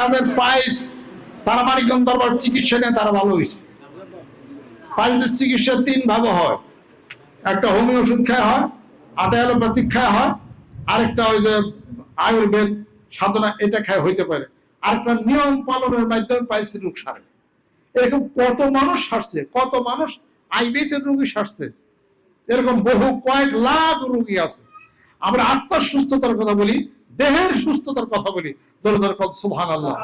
তাদের পায়েস, তারা মানিকগঞ্জ দরবার চিকিৎসা নিয়ে তারা ভালো হয়েছে। পায়েসের চিকিৎসা তিন ভাবে হয়। একটা হোমিও ওষুধ খায় হয়, আধা অ্যালোপ্যাথিক খায় হয়, আরেকটা ওই যে আয়ুর্বেদ সাধনা এটা খায় হইতে পারে। আরেকটা নিয়ম পালনের মাধ্যমে পায়েসের রোগ সারে। এরকম কত মানুষ সারছে, কত মানুষ আইবিএসের রোগী সারছে। এরকম বহু কয়েক লাখ রোগী আছে। আমরা আত্মার সুস্থতার কথা বলি দেহের সুস্থতার কথা বলি। জোর জোর সুহান আল্লাহ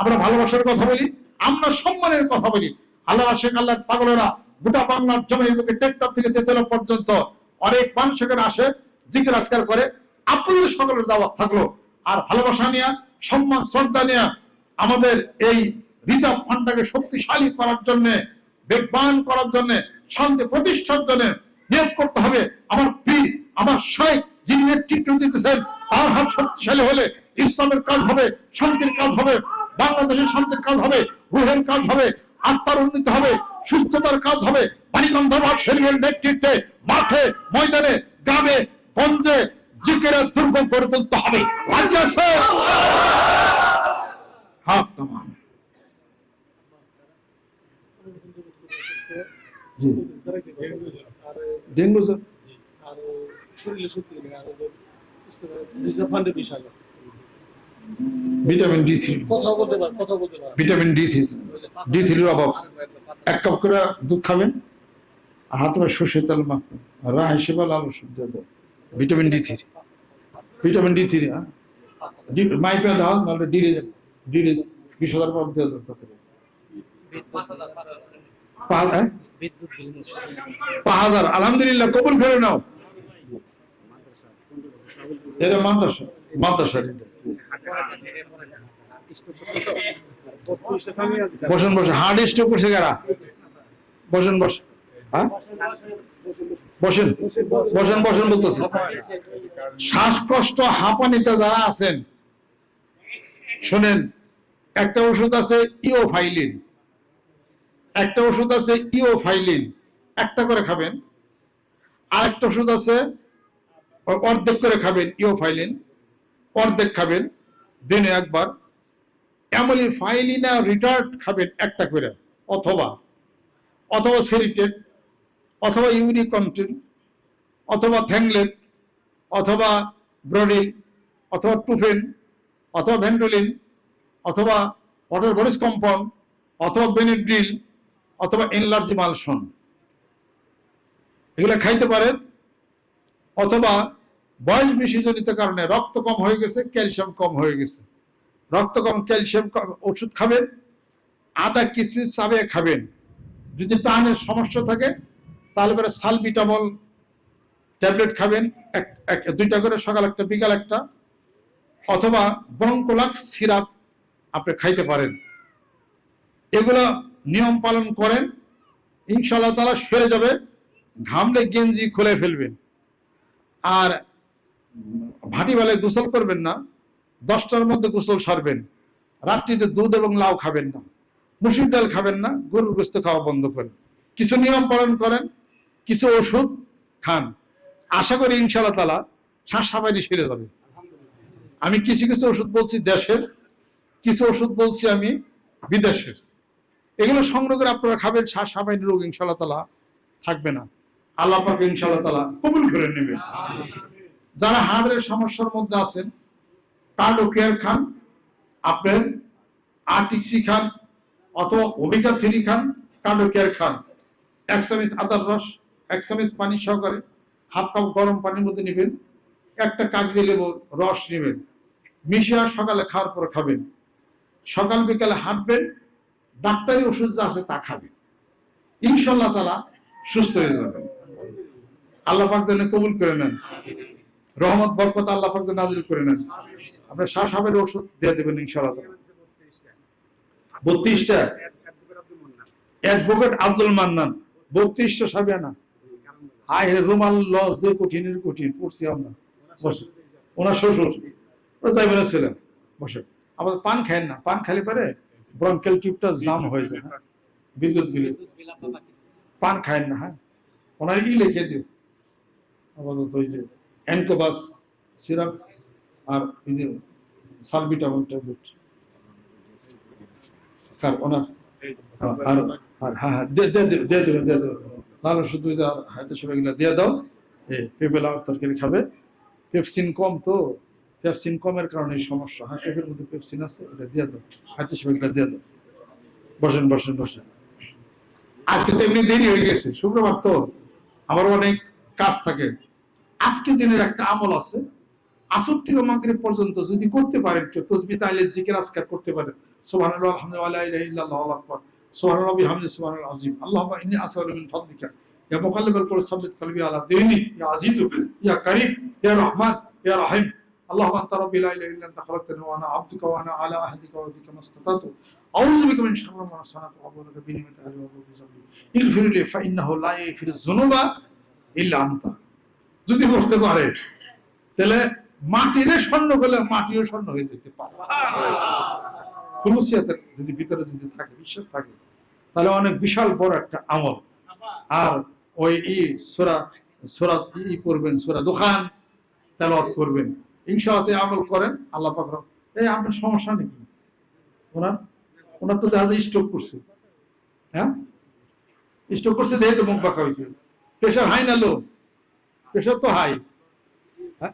আমরা ভালোবাসার কথা বলি, আমরা সম্মানের কথা বলি। আল্লাহ শেখ আল্লাহ পাগলেরা গোটা বাংলার জমি লোকে টেকটাপ থেকে তেতলা পর্যন্ত অনেক মানুষ সেখানে আসে, জিকির আজকার করে। আপনাদের সকলের দাওয়াত থাকল। আর ভালোবাসা নিয়ে, সম্মান, শ্রদ্ধা নিয়ে আমাদের এই রিজার্ভ ফান্ডটাকে শক্তিশালী করার জন্য, বেগবান করার জন্য, শান্তি প্রতিষ্ঠার জন্য নিয়োগ করতে হবে। আমার পীর, আমার শেখ যিনি নেতৃত্ব দিতেছেন তার হাত শক্তিশালী হলে ইসলামের কাজ হবে শান্তির কাজ হবে বাংলাদেশের শান্তির কাজ হবে রুহের কাজ হবে আত্মার উন্নতি হবে সুস্থতার কাজ হবে শরীরের নেতৃত্বে মাঠে ময়দানে গ্রামে গঞ্জে জিকেরের দুর্গ গড়ে তুলতে হবে। রাজি আছে? হাত ডেঙ্গু স্যার আর শরীরে শক্তি নেই আর রিজার্ভ ফান্ডের বিষয় ভিটামিন ডি থ্রি কথা বলতে পার কথা বলতে পার ভিটামিন ডি থ্রি ডি থ্রির অভাব। এক কাপ করে দুধ খাবেন আর হাতে সর্ষের তেল মাখবেন রা হিসেবে লাল ওষুধ দেবো vitamin D three vitamin D three হ্যাঁ। মাইপে দাও নাহলে ডিরে ডিরে বিশ হাজার পার দিয়ে দেবো তাতে পাঁচ হাজার আলহামদুলিল্লাহ কবুল করে নাও। মাদ্রাসা বসেন হার্ড স্ট্রোক করছে কারা বসেন হ্যাঁ? বসেন বসেন বসেন বলতেছি। শ্বাসকষ্ট, হাঁপানিতে যারা আছেন, শোনেন, একটা ওষুধ আছে ইওফাইলিন। একটা ওষুধ আছে ইওফাইলিন। একটা করে খাবেন। আর একটা ওষুধ আছে অর্ধেক করে খাবেন ইওফাইলিন অর্ধেক খাবেন, দিনে একবার। এমনই ফাইলিনা রিটার্ড খাবেন একটা করে, অথবা। অথবা সেরিটেড, অথবা ইউরিকন্টিন, অথবা থ্যাংলেট, অথবা ব্রোডিল অথবা টুফেন, অথবা ভেন্ডোলিন, অথবা ওয়াটার বরিস কম্পাউন্ড, অথবা বেনিড্রিল, অথবা এনলার্জি মালসন। এগুলো খাইতে পারেন অথবা বয়স বেশি জনিত কারণে রক্ত কম হয়ে গেছে, ক্যালসিয়াম কম হয়ে গেছে। রক্ত কম, ক্যালসিয়াম ওষুধ খাবেন, আদা, কিসমিস, চাবে খাবেন। যদি টানের সমস্যা থাকে, তাহলে পরে সালবিটামল ট্যাবলেট খাবেন, এক দুইটা করে, সকাল একটা, বিকাল একটা। অথবা ব্রঙ্কোলাক্স সিরাপ আপনি খাইতে পারেন। এগুলো নিয়ম পালন করেন ইনশাল্লাহ তালা সেরে যাবে, ঘামলে গেঞ্জি খুলে ফেলবেন। আর ভাটি বেলায় গোসল করবেন না, দশটার মধ্যে গোসল সারবেন। রাত্রিতে দুধ এবং লাউ খাবেন না, মুসুর ডাল খাবেন না, গরুর গোস্ত খাওয়া বন্ধ করেন। কিছু নিয়ম পালন করেন, কিছু ওষুধ খান। আশা করি ইনশাল্লাহ তালা শ্বাস হাঁপানি সেরে যাবে। আমি কিছু কিছু ওষুধ বলছি দেশের, কিছু ওষুধ বলছি আমি বিদেশের। এগুলো সংগ্রহ করে আপনারা খাবেন শ্বাস হাঁপানি রোগ ইনশাল্লাহ তালা থাকবে না। আল্লাহ পাকে ইনশাল্লাহ তালা কবুল করে নেবে যারা হার্টের সমস্যার মধ্যে আছেন কার্ডো কেয়ার খান, আপনার আর্টিক্সি খান, অথবা ওমেগা থ্রি খান কার্ডো কেয়ার খান। এক চামিচ আদার রস, এক চামিচ পানি সহকারে হাফ কাপ গরম পানির মধ্যে নেবেন, একটা কাগজে লেবুর রস নেবেন, মিশিয়ে সকালে খাওয়ার পর খাবেন। সকাল বিকালে হাঁটবেন, ডাক্তারি ওষুধ যা আছে তা খাবেন। ইনশাল্লাহ তালা সুস্থ হয়ে যাবেন। আল্লাহ পাক যেন কবুল করে নেন। রহমত বরকত আল্লাহ পাক যেন নাজিল করে নেন। আপনার শ্বাস হাবের ওষুধ দিয়ে দেবেন ইনশাল্লাহ বত্রিশটা। অ্যাডভোকেট আব্দুল মান্নান। বত্রিশটা সাবিয়ানা হাই হে রুমাল ল যে কঠিনের কঠিন পড়ছি আমরা। বসে। ওনার শ্বশুর। ও যাইবেন ছেলে। বসে। আমাদের পান খায় না। পান খালি পারে ব্রঙ্কেল টিউবটা জাম হয়ে যায় হ্যাঁ? বিদ্যুৎ বিলে। পান খায় না হ্যাঁ। ওনার ই লিখে দিও। আপাতত ওই যে অ্যানকোবাস সিরাপ আর এই যে সালবিটামল ট্যাবলেট। কার ওনার আর হ্যাঁ হ্যাঁ শুধু দিয়ে দাও। পেঁপেলা তরকারি খাবে। পেপসিন কম তো। পেপসিন কমের কারণে সমস্যা। হ্যাঁ মধ্যে পেপসিন আছে এটা দিয়ে দাও। দিয়ে দাও। আজকে তো এমনি দেরি হয়ে গেছে। শুক্রবার তো। আমার অনেক কাজ থাকে আজকে দিনের একটা আমল আছে আসর থেকে মাগরিব পর্যন্ত যদি করতে পারেন কেউ তসবি তাইলে জিকির আজকার করতে পারেন সুবহানাল্লাহ আলহামদুলিল্লাহ লা ইলাহা ইল্লাল্লাহু আল্লাহু আকবার সুবহানাল্লাহ বিহামদি সুবহানাল আযীম আল্লাহুম্মা ইন্নী আসআলু মিন ফাদলিকা ইয়া মুকাল্লিবাল কুল সাব্বিত কলবি আলা দীনিক ইয়া আজিজু ইয়া কারীম ইয়া রহমান ইয়া রহিম اللهم انت ربي لا اله الا انت خلقتني وانا عبدك وانا على عهدك ووعدك ما استطعت اعوذ بك من شر ما صنعت واعوذ بك بنعمتك علي وابوء بذنبي اغفر لي فانه لا يغفر الذنوب ইল্লা আন্তা। যদি বলতে পারে তাহলে মাটিরে স্বর্ণ করলে মাটিও স্বর্ণ হয়ে যেতে পারে। খুলুসিয়াতে যদি ভিতরে যদি থাকে বিশ্বাস থাকে তাহলে অনেক বিশাল বড় একটা আমল। আর ওই ই সোরা সোরা ই করবেন সোরা দোকান তেলত করবেন। ইনশাআতে আমল করেন আল্লাহ পাক এই আপনার সমস্যা নেই ওনার ওনার তো দেখা যায় স্ট্রোক করছে। হ্যাঁ? স্ট্রোক করছে দেখে তো মুখ পাকা হয়েছে। প্রেশার হাই না লো? প্রেশার তো হাই। হ্যাঁ?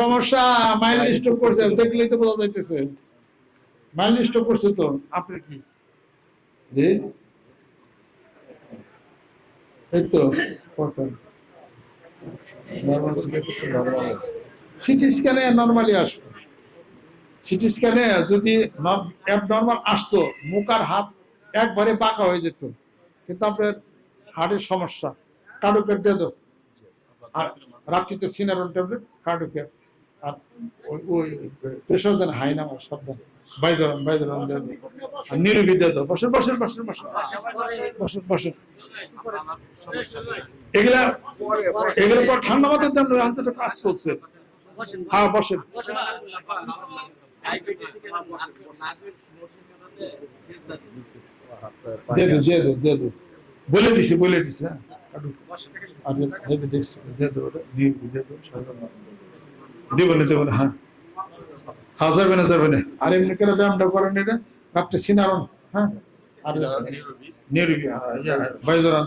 সমস্যা মাইল স্টক করছে দেখলেই তো বোঝা যাইতেছে। মাইল স্টক করছে তো। আপনি কি? জি? এই তো সিটি স্ক্যানে নর্মালি আসবে। সিটি স্ক্যানে যদি আসতো, মুখ হাত একবারে বাঁকা হয়ে যেত। কিন্তু আপনার হার্টের সমস্যা কার্ডোকের দিয়ে দাও আর রাত্রিতে সিনারন ট্যাবলেট কার্ডোকের আর ওই প্রেশার দেন, হাই না আমার সব দেন বাইদরান বাইদরান দেন। আর নিরবি দিয়ে দাও বসেন বসেন বসেন বসেন। বসেন বসেন। এগুলা এগুলো পর ঠান্ডা মাথায় দেন না কাজ চলছে। হ্যাঁ বসেন। বলে দিছি বলে দিছি হ্যাঁ। কার্ডো। আর দেবে দেখছি। দিয়ে দেবো ওটা, দিয়ে দিবি, দিয়ে দেবো, সরকার না। দেবো। না হ্যাঁ। হ্যাঁ যাবে না যাবে না। আর এমনি করে ব্যায়ামটা করেন এটা? রাত্রে সিনারন হ্যাঁ? আর নিরবি হ্যাঁ বাইজরান।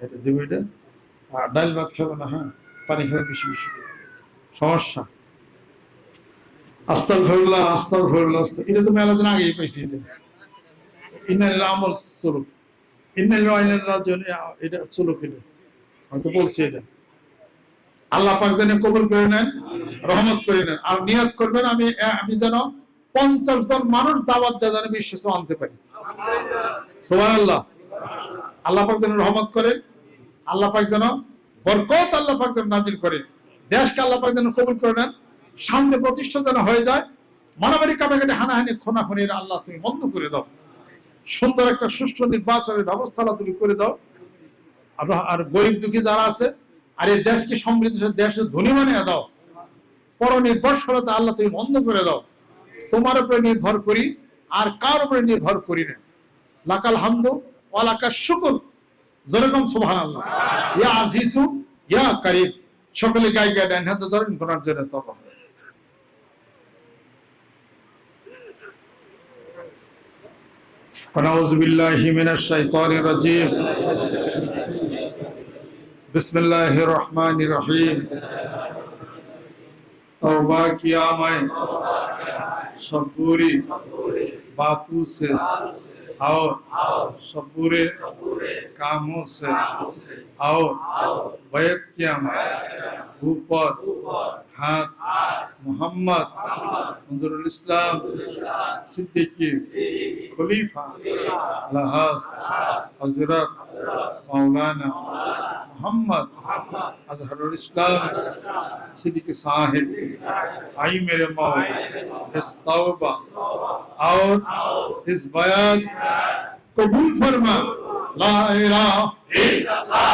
এটা দেবো এটা। আর ডাল ভাত খাবে না হ্যাঁ। পানি খাবে বেশি বেশি সমস্যা। আস্তাল ফেরুল্লাহ আস্তাল ফেরুল্লাহ এটা তো মেলা দিন আগেই পাইছি ইন্নাল আমল ইন্নাল আইনাল রাজন এটা এটা। বলছি এটা। আল্লাহ পাক যেন কবুল করে নেন, রহমত করে নেন। আর নিয়ত করবেন আমি আমি যেন পঞ্চাশ জন মানুষ দাওয়াত দেওয়া যেন বিশ্বাসে আনতে পারি। সোহান আল্লাহ আল্লাহ পাক যেন রহমত করেন। আল্লাহ পাক যেন বরকত আল্লাহ পাক যেন নাজিল করেন। দেশকে আল্লাহ পাক যেন কবুল করে নেন। সামনে প্রতিষ্ঠা যেন হয়ে যায় মারামারি কাটাকাটি হানাহানি, খোনাখুনির আল্লাহ তুমি বন্ধ করে দাও। সুন্দর একটা সুষ্ঠু নির্বাচনের ব্যবস্থা তুমি করে দাও। আর গরিব দুঃখী যারা আছে, আর এই দেশকে সমৃদ্ধ দেশের ধনী বানিয়ে দাও। পর নির্ভরশীলতা আল্লাহ তুমি বন্ধ করে দাও। তোমার উপরে নির্ভর করি, আর কার উপরে নির্ভর করি না। লাকাল হামদু ওয়ালাকা শুকুর। যেরকম সুবহান আল্লাহ ইয়া আজিজু, ইয়া কারিম। সকলে গায়ে গায়ে ধরেন, গোনার জন্য তবা ونعوذ بالله من الشيطان الرجيم. بسم الله الرحمن الرحيم. توبہ کیا میں. شبوری باتوں سے. اور شبورے کاموں سے. اور بیت کیا میں. اوپر. मैं ऊपर हाथ मोहम्मद मंजरुल इस्लाम सिद्दीकी खलीफा लहास हजरत मौलाना मोहम्मद अजहरुल इस्लाम सिद्दीकी साहिब आई मेरे मौला इस तौबा और इस बयान कबूल फरमा ला इलाहा ইলাহা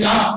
না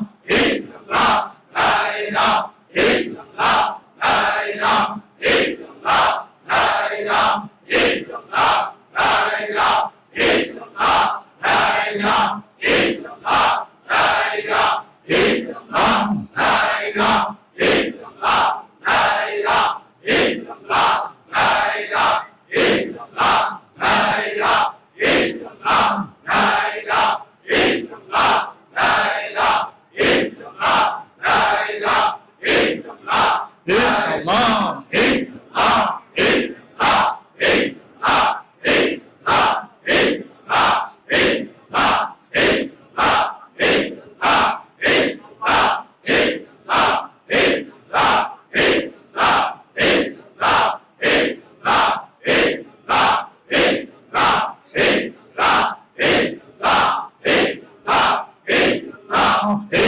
off.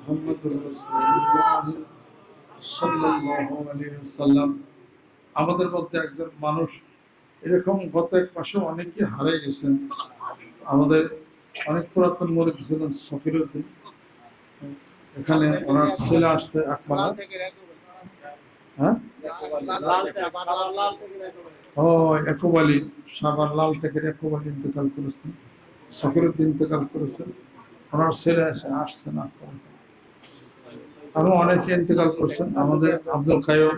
محمد رسول الله সাল্লাল্লাহু আলাইহি ওয়াসাল্লাম আমাদের মধ্যে একজন মানুষ এরকম গত এক মাসে অনেকে হারিয়ে গেছেন আমাদের অনেক পুরাতন মরিদ ছিলেন সফিরুদ্দিন এখানে ওনার ছেলে আসছে আকমাল হ্যাঁ ও একুব আলী সাবার লাল টেকের একুব আলী ইন্তেকাল করেছেন সফিরুদ্দিন ইন্তেকাল করেছেন ওনার ছেলে এসে আসছে না। আরও অনেকে ইন্তেকাল করছেন। আমাদের আব্দুল কায়ুম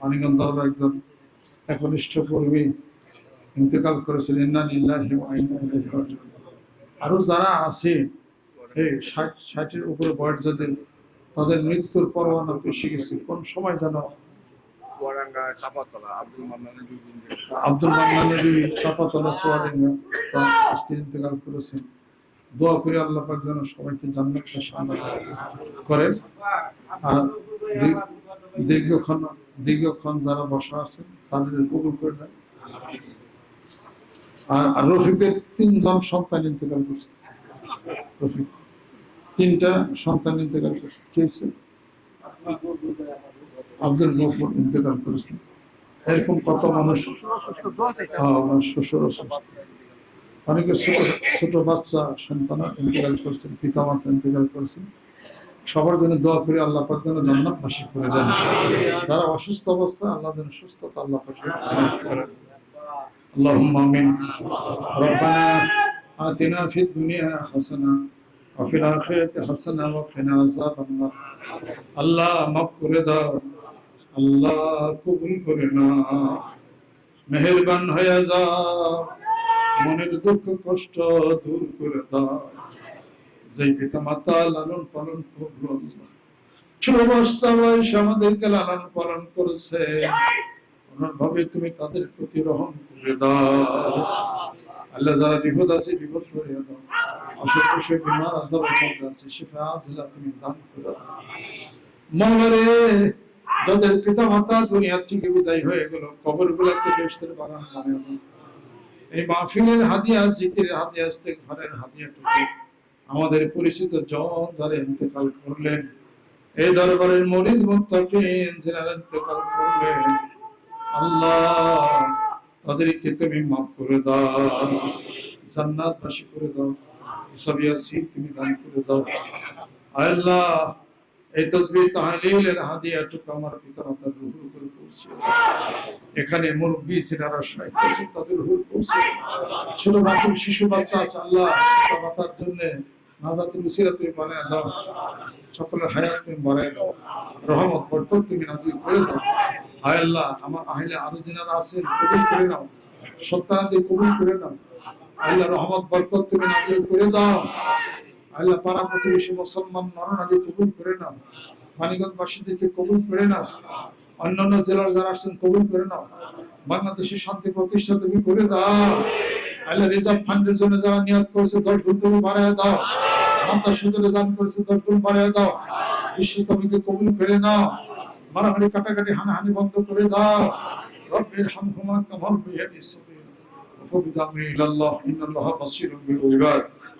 মানিকগঞ্জ একজন একনিষ্ঠ কর্মী ইন্তেকাল করেছেন। ইন্না লিল্লাহি ওয়া ইন্না ইলাইহি রাজিউন। আরও যারা আছে এই ষাট ষাটের উপরে বয়স যাদের তাদের মৃত্যুর পরোয়ানা পেশে গেছে। কোন সময় যেন আব্দুল মান্নানের চাপাতলা চুয়াডাঙ্গা তার স্ত্রী ইন্তেকাল করেছেন। দোয়া করে আল্লাহ পাক যেন সবাইকে জান্নাতটা সামনে করে আর দীর্ঘক্ষণ দীর্ঘক্ষণ যারা বসা আছে তাদের কবুল করে দেয় আর রফিকের তিনজন সন্তান ইন্তেকাল করছে। রফিক তিনটা সন্তান ইন্তেকাল করছে? আব্দুল গফর ইন্তেকাল করেছে। এরকম কত মানুষ? শ্বশুর অসুস্থ। অনেকে ছোট ছোট বাচ্চা সন্তান ইন্তেকাল করছেন পিতা মাতা ইন্তেকাল করেছেন সবার জন্য দোয়া করে আল্লাহ পাক যেন জান্নাত বাসী করে দেন যারা অসুস্থ অবস্থা আল্লাহ যেন সুস্থতা আল্লাহ পাক যেন দান করেন اللهم آمين ربنا آتنا في الدنيا حسنة وفي الآخرة حسنة وقنا عذاب النار আল্লাহ মাফ করে দাও আল্লাহ কবুল করে না মেহেরবান হয়ে যাও মনের দুঃখ, কষ্ট দূর করে পিতা মাতা লালন পালন করল ছোট বাচ্চা বয়স আমাদেরকে লালন পালন করেছে। ভাবে তুমি তাদের প্রতি রহম করে দাও। আল্লাহ যারা বিপদ আছে, বিপদ করে দাও। অসুখ বিমার মধ্যে আছে শিফা আজিলা তুমি দান করে পিতা মাতা দুনিয়া থেকে বিদায় হয়ে গেল কবর গুলাকে বেশতের বাগান দাও। এই মাহফিলের হাদিয়া জিকির হাদিয়া ইস্তেগফারের হাদিয়াটুকু আমাদের পরিচিত জন যারা ইন্তেকাল করলেন, এই দরবারের মরিদ মুত্তাকিন ইন্তেকাল করলেন, আল্লাহ তাদেরকে তুমি মাফ করে দাও করে দাও, সব তুমি দান করে দাও। আল্লাহ এই তাহলিলের আমার এখানে মুরব্বী তাদের ছোট বাচ্চা শিশু বাচ্চা আছে, আল্লাহ পিতা মাতার জন্য তুমি বানায় সকলের হায়াত তুমি রহমত, বরকত তুমি নাজিল করে দাও। হায় আল্লাহ, আমার আরও কবুল করে নাও। কবুল করে নাও। আল্লাহ রহমত, বরকত তুমি নাজিল করে দাও। আল্লাহ পাড়া প্রতিবেশী মুসলমান কবুল করে কবুল করে অন্যান্য জেলার যারা আসছেন কবুল করে বাংলাদেশে শান্তি প্রতিষ্ঠা তুমি করে দাও। আল্লাহ রিজার্ভ ফান্ডের জন্য যারা নিয়োগ করেছে, দশ গুণ তুমি বাড়ায় দাও। আমরা সুযোগে দান করেছে, দশ গুণ বাড়ায় দাও। বিশ্ব কবুল করে নাও। মারামারি কাটাকাটি হানাহানি বন্ধ করে দাও। রব্বের হামহুমা কামাল বিহানি সুবহান ওয়া ইলাল্লাহ বিল ইবাদ।